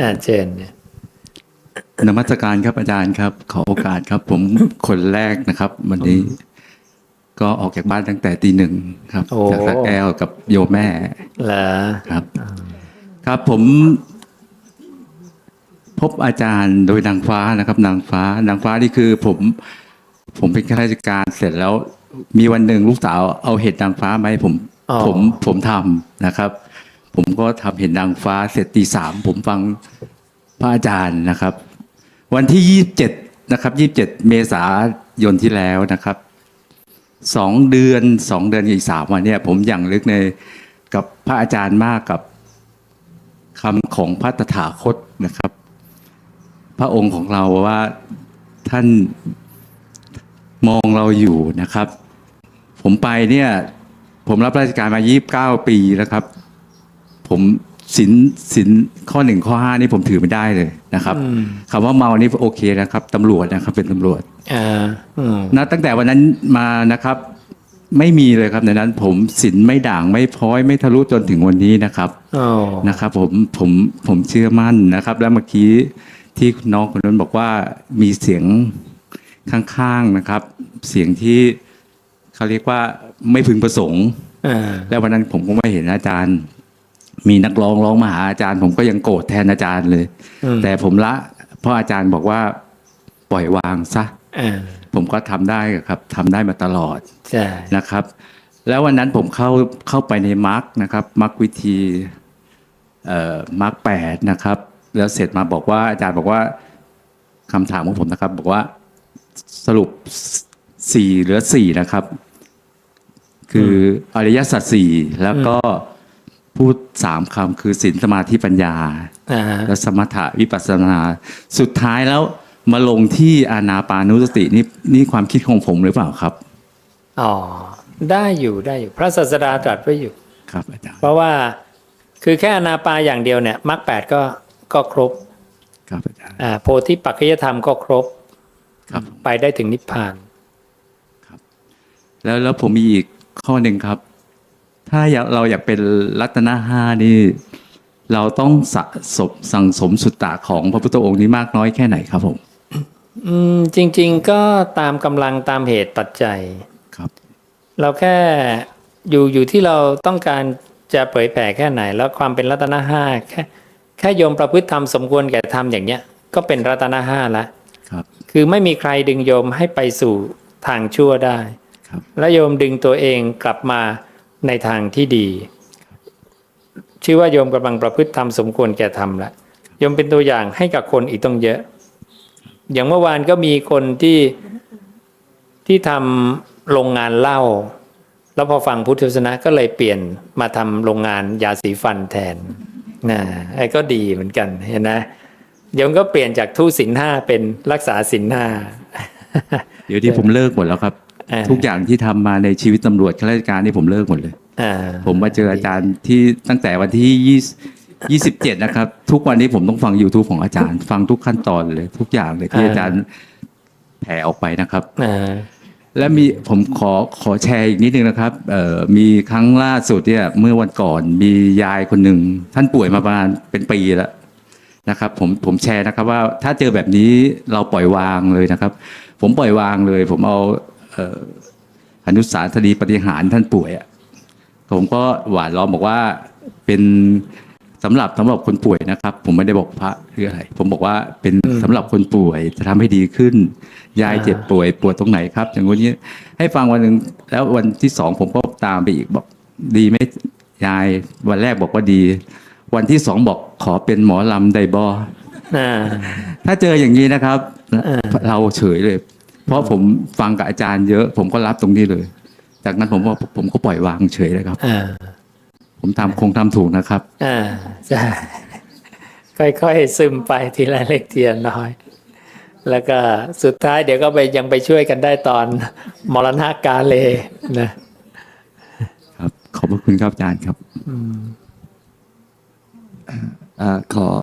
อ่าเชิญเนี่ยนมัสการครับอาจารย์ครับ ขอโอกาสครับ ผมคนแรกนะครับ วันนี้ก็ออกจากบ้านตั้งแต่ตีหนึ่งครับโอ้จากสระแก้วกับโยมแม่เหรอครับ ครับผม พบอาจารย์โดยนางฟ้านะครับ นางฟ้านางฟ้านี่คือ ผม ผมเป็นข้าราชการเสร็จแล้ว มีวันหนึ่งลูกสาวเอาเห็ดนางฟ้ามาให้ผมอ๋อผมผมทำนะครับ ผมก็ทำเห็ดนางฟ้าเสร็จตีสามผมฟังพระอาจารย์นะครับ วันที่ยี่สิบเจ็ดนะครับยี่สิบเจ็ดเมษายนที่แล้วนะครับสองเดือนสองเดือนอีกสามวันเนี่ยผมอย่างลึกในกับพระอาจารย์มากกับคำของพระตถาคตนะครับ พระองค์ของเราว่าท่านมองเราอยู่นะครับ ผมไปเนี่ย ผมรับราชการมา 29 ปีแล้วครับ ผมสินสินข้อหนึ่งข้อห้านี่ผมถือไม่ได้เลยนะครับอืมคำว่าเมานี่โอเคนะครับตำรวจนะครับเป็นตำรวจอ่าอืมนะตั้งแต่วันนั้นมานะครับ ไม่มีเลยครับในนั้น ผมสินไม่ด่างไม่พ้อยไม่ทะลุจนถึงวันนี้นะครับโอ้นะครับ ผมผมผมเชื่อมั่นนะครับ แล้วเมื่อกี้ที่น้องคนนั้นบอกว่ามีเสียงข้างๆนะครับ เสียงที่เขาเรียกว่าไม่พึงประสงค์อ่าแล้ววันนั้นผมก็ไม่เห็นอาจารย์ มีนักร้องร้องมาหาอาจารย์ ผมก็ยังโกรธแทนอาจารย์เลยอืมแต่ผมละ เพราะอาจารย์บอกว่าปล่อยวางซะอ่าผมก็ทำได้ครับทำได้มาตลอดใช่นะครับ แล้ววันนั้นผมเข้าเข้าไปในมาร์กนะครับมาร์กวิธีเอ่อมาร์กแปดนะครับ แล้วเสร็จมาบอกว่า อาจารย์บอกว่าคำถามของผมนะครับ บอกว่าสรุปสี่เหลือสี่นะครับ คืออริยสัจสี่แล้วก็ พูดสามคำคือศีลสมาธิปัญญาอ่าและสมถะวิปัสสนา สุดท้ายแล้วมาลงที่อานาปานุสตินี่นี่ความคิดของผมหรือเปล่าครับ อ๋อ ได้อยู่ได้อยู่ พระศาสดาตรัสไว้อยู่ ครับอาจารย์ เพราะว่าคือแค่อนาปาอย่างเดียวเนี่ยมรรคแปดก็ก็ครบ ครับอาจารย์ อ่า โพธิปัจจยธรรมก็ครบ ครับ ไปได้ถึงนิพพานแล้วแล้วผมมีอีกข้อหนึ่งครับ ถ้าอยากเราอยากเป็นรัตนห้านี่ เราต้องสะสมสั่งสมสุตตะของพระพุทธองค์นี้มากน้อยแค่ไหนครับผม อืมจริง ๆ ก็ตามกำลังตามเหตุปัจจัยครับ เราแค่อยู่อยู่ที่เราต้องการจะเผยแผ่แค่ไหน แล้วความเป็นรัตนห้าแค่แค่โยมประพฤติธรรมสมควรแก่ธรรมอย่างเนี้ย ก็เป็นรัตนห้าละครับ คือไม่มีใครดึงโยมให้ไปสู่ทางชั่วได้ครับและโยมดึงตัวเองกลับมา ในทางที่ดี ชื่อว่าโยมกำลังประพฤติธรรมสมควรแก่ธรรมละโยมเป็นตัวอย่างให้กับคนอีกต้องเยอะ อย่างเมื่อวานก็มีคนที่ที่ทำโรงงานเหล้าแล้วพอฟังพุทธศาสนาก็เลยเปลี่ยนมาทำโรงงานยาสีฟันแทนนะไอ้ก็ดีเหมือนกันเห็นไหมโยมก็เปลี่ยนจากทุศีลห้าเป็นรักษาศีลห้าเดี๋ยวที่ผมเลิกหมดแล้วครับ อ่า ทุกอย่างที่ทำมาในชีวิตตำรวจข้าราชการนี่ผมเลิกหมดเลย อ่าผมมาเจออาจารย์ที่ตั้งแต่วันที่ยี่ยี่สิบเจ็ดนะครับ ทุกวันนี้ผมต้องฟัง YouTube ของอาจารย์ ฟังทุกขั้นตอนเลย ทุกอย่างเลยที่อ่าอาจารย์แผ่ออกไปนะครับ อ่าและมีผมขอขอแชร์อีกนิดนึงนะครับเอ่อมีครั้งล่าสุดเนี่ยเมื่อวันก่อนมียายคนหนึ่งท่านป่วยมาประมาณเป็นปีแล้วนะครับ ผมผมแชร์นะครับว่าถ้าเจอแบบนี้เราปล่อยวางเลยนะครับ ผมปล่อยวางเลย ผมเอาเอ่ออนุสาสนีปฏิหารท่านป่วยอะผมก็หวานล้อมบอกว่าเป็นสำหรับสำหรับคนป่วยนะครับ ผมไม่ได้บอกพระหรืออะไรผมบอกว่าเป็นสำหรับคนป่วยจะทำให้ดีขึ้น ยายเจ็บป่วยปวดตรงไหนครับ อย่างนี้ให้ฟังวันหนึ่งแล้ววันที่สองผมก็ตามไปอีกบอกดีไหมยายวันแรกบอกว่าดี วันที่สองบอกขอเป็นหมอลำไดบออ่าถ้าเจออย่างนี้นะครับเออเราเฉยเลย เพราะผมฟังกับอาจารย์เยอะ ผมก็รับตรงนี้เลย จากนั้นผมว่าผมก็ปล่อยวางเฉยเลยครับอ่าผมทำคงทำถูกนะครับอ่าใช่ค่อยๆซึมไปทีละเล็กทีละน้อย แล้วก็สุดท้ายเดี๋ยวก็ไปยังไปช่วยกันได้ตอนมรณะกาเลนะครับ ขอบพระคุณครับอาจารย์ครับเอ่อขอ